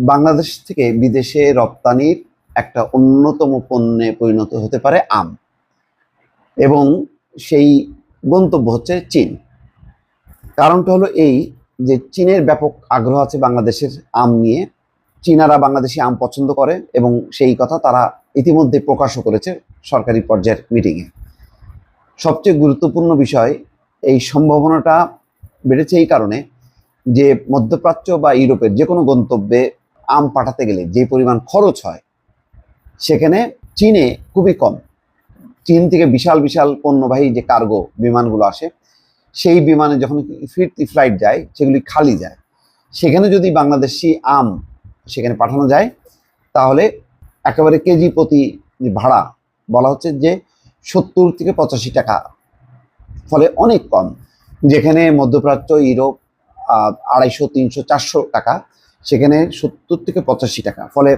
বাংলাদেশ থেকে বিদেশে রপ্তানির একটা অন্যতম পণ্যে পরিণত হতে পারে আম। এবং সেই গন্তব্য হচ্ছে চীন। কারণটা হলো এই যে চীনের ব্যাপক আগ্রহ আছে বাংলাদেশের আম নিয়ে। চীনারা বাংলাদেশি আম পছন্দ করে এবং সেই কথা তারা ইতিমধ্যে প্রকাশও করেছে সরকারি পর্যায়ের মিটিংয়ে। সবচেয়ে গুরুত্বপূর্ণ বিষয়, এই সম্ভাবনাটা বেড়েছে এই কারণে যে মধ্যপ্রাচ্য বা ইউরোপের যে কোনো গন্তব্যে আম পাঠাতে গেলে যে পরিমাণ খরচ হয়, সেখানে চীনে খুবই কম। চীন থেকে বিশাল বিশাল পণ্যবাহী যে কার্গো বিমানগুলো আসে, সেই বিমানে যখন ফিরতি ফ্লাইট যায়, সেগুলি খালি যায়। সেখানে যদি বাংলাদেশি আম সেখানে পাঠানো যায়, তাহলে একেবারে কেজি প্রতি ভাড়া বলা হচ্ছে যে সত্তর থেকে পঁচাশি টাকা। ফলে অনেক কম, যেখানে মধ্যপ্রাচ্য, ইউরোপ আড়াইশো, তিনশো, চারশো টাকা। সেখানে সত্তর থেকে পঁচাশি টাকা। ফলে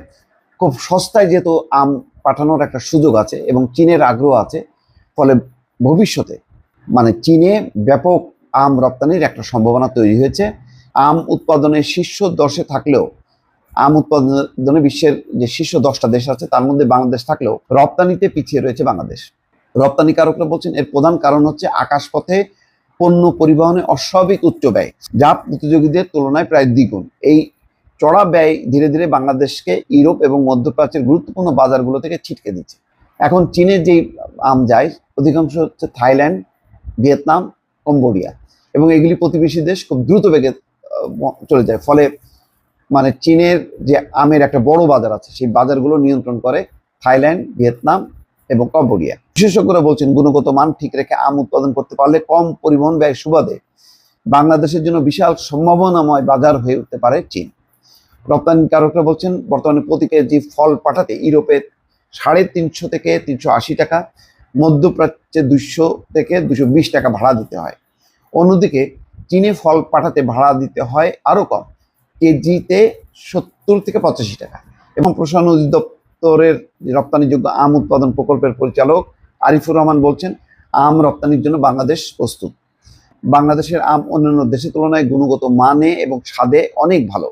খুব সস্তায় যেহেতু আম পাঠানোর একটা সুযোগ আছে এবং চীনের আগ্রহ আছে, ফলে ভবিষ্যতে মানে চীনে ব্যাপক আম রপ্তানির একটা সম্ভাবনা তৈরি হয়েছে। আম উৎপাদনে শীর্ষ দশে থাকলেও, আম উৎপাদনে বিশ্বের যে শীর্ষ দশটা দেশ আছে, তার মধ্যে বাংলাদেশ থাকলেও রপ্তানিতে পিছিয়ে রয়েছে বাংলাদেশ। রপ্তানিকারকরা বলছেন, এর প্রধান কারণ হচ্ছে আকাশপথে পণ্য পরিবহনে অস্বাভাবিক উচ্চ ব্যয়, যা প্রতিযোগীদের তুলনায় প্রায় দ্বিগুণ। এই চড়া ব্যয় ধীরে ধীরে বাংলাদেশকে ইউরোপ এবং মধ্যপ্রাচ্যের গুরুত্বপূর্ণ বাজারগুলো থেকে ছিটকে দিচ্ছে। এখন চীনের যেই আম যায়, অধিকাংশ হচ্ছে থাইল্যান্ড, ভিয়েতনাম, কম্বোডিয়া এবং এগুলি প্রতিবেশী দেশ খুব দ্রুত বেগে চলে যায়। ফলে মানে চীনের যে আমের একটা বড় বাজার আছে, সেই বাজারগুলো নিয়ন্ত্রণ করে থাইল্যান্ড, ভিয়েতনাম এবং কম্বোডিয়া। বিশেষজ্ঞরা বলছেন, গুণগত মান ঠিক রেখে আম উৎপাদন করতে পারলে কম পরিবহন ব্যয় সুবাদে বাংলাদেশের জন্য বিশাল সম্ভাবনাময় বাজার হয়ে উঠতে পারে চীন। রপ্তানিকারকরা বলছেন, বর্তমানে প্রতি কেজি ফল পাঠাতে ইউরোপে সাড়ে তিনশো থেকে তিনশো আশি টাকা, মধ্যপ্রাচ্যে দুশো থেকে দুশো বিশ টাকা ভাড়া দিতে হয়। অন্যদিকে চীনে ফল পাঠাতে ভাড়া দিতে হয় আরও কম, কেজিতে সত্তর থেকে পঁচাশি টাকা। এবং প্রশাসন অধিদপ্তরের রপ্তানিযোগ্য আম উৎপাদন প্রকল্পের পরিচালক আরিফুর রহমান বলছেন, আম রপ্তানির জন্য বাংলাদেশ প্রস্তুত। বাংলাদেশের আম অন্যান্য দেশের তুলনায় গুণগত মানে এবং স্বাদে অনেক ভালো।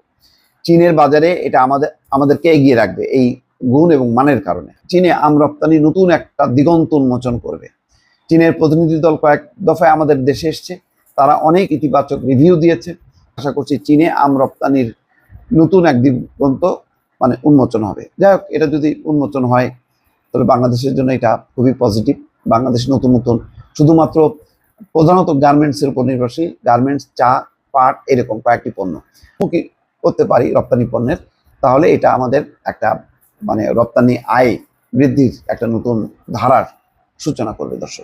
চীনের বাজারে এটা আমাদের, আমাদেরকে এগিয়ে রাখবে এই গুণ এবং মানের কারণে। চীনে আম রপ্তানি নতুন একটা দিগন্ত উন্মোচন করবে। চীনের প্রতিনিধি দল কয়েক দফায় আমাদের দেশে এসছে। তারা অনেক ইতিবাচক রিভিউ দিয়েছে। আশা করছি চীনে আম রপ্তানির নতুন এক দিগন্ত মানে উন্মোচন হবে। যাই হোক, এটা যদি উন্মোচন হয়, তাহলে বাংলাদেশের জন্য এটা খুবই পজিটিভ বাংলাদেশ নতুন নতুন, শুধুমাত্র প্রধানত গার্মেন্টসের উপর নির্ভরশীল। গার্মেন্টস চা, পাট, এরকম কয়েকটি পণ্য। করতে পারি রপ্তানি পণ্যের, তাহলে এটা আমাদের একটা মানে রপ্তানি আয় বৃদ্ধির একটা নতুন ধারার সূচনা করবে দর্শক।